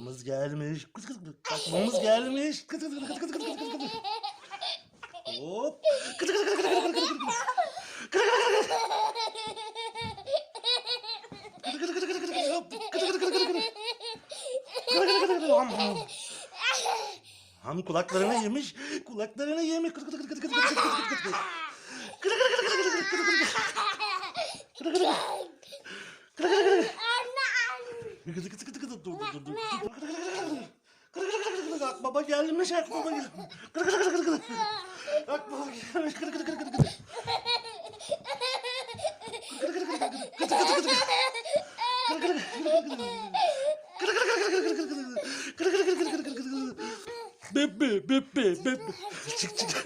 gelmiş. Kıt kıt kıt. Akmamız gelmiş. Kıt kıt kıt kıt kıt kıt kıt kıt. Hop. Kıt kıt kıt. Kıt kıt kıt kıt. Ham kulaklarını yemiş. Kulaklarını yemiş. Kıt kıt. Kıt kıt kıt kıt kıt kıt kıt kıt kıt. Kıt kıt kıt kıt. Kıt kıt kıt kıt. Gıdı gıdı gıdı gıdı dur dur dur dur. Akbaba gelmiş akbaba gelmiş. Gıdı gıdı gıdı gıdı. Akbaba gelmiş gıdı gıdı gıdı gıdı. Gıdı gıdı gıdı gıdı gıdı gıdı gıdı. Bebe, bebe, bebe. Çık çık.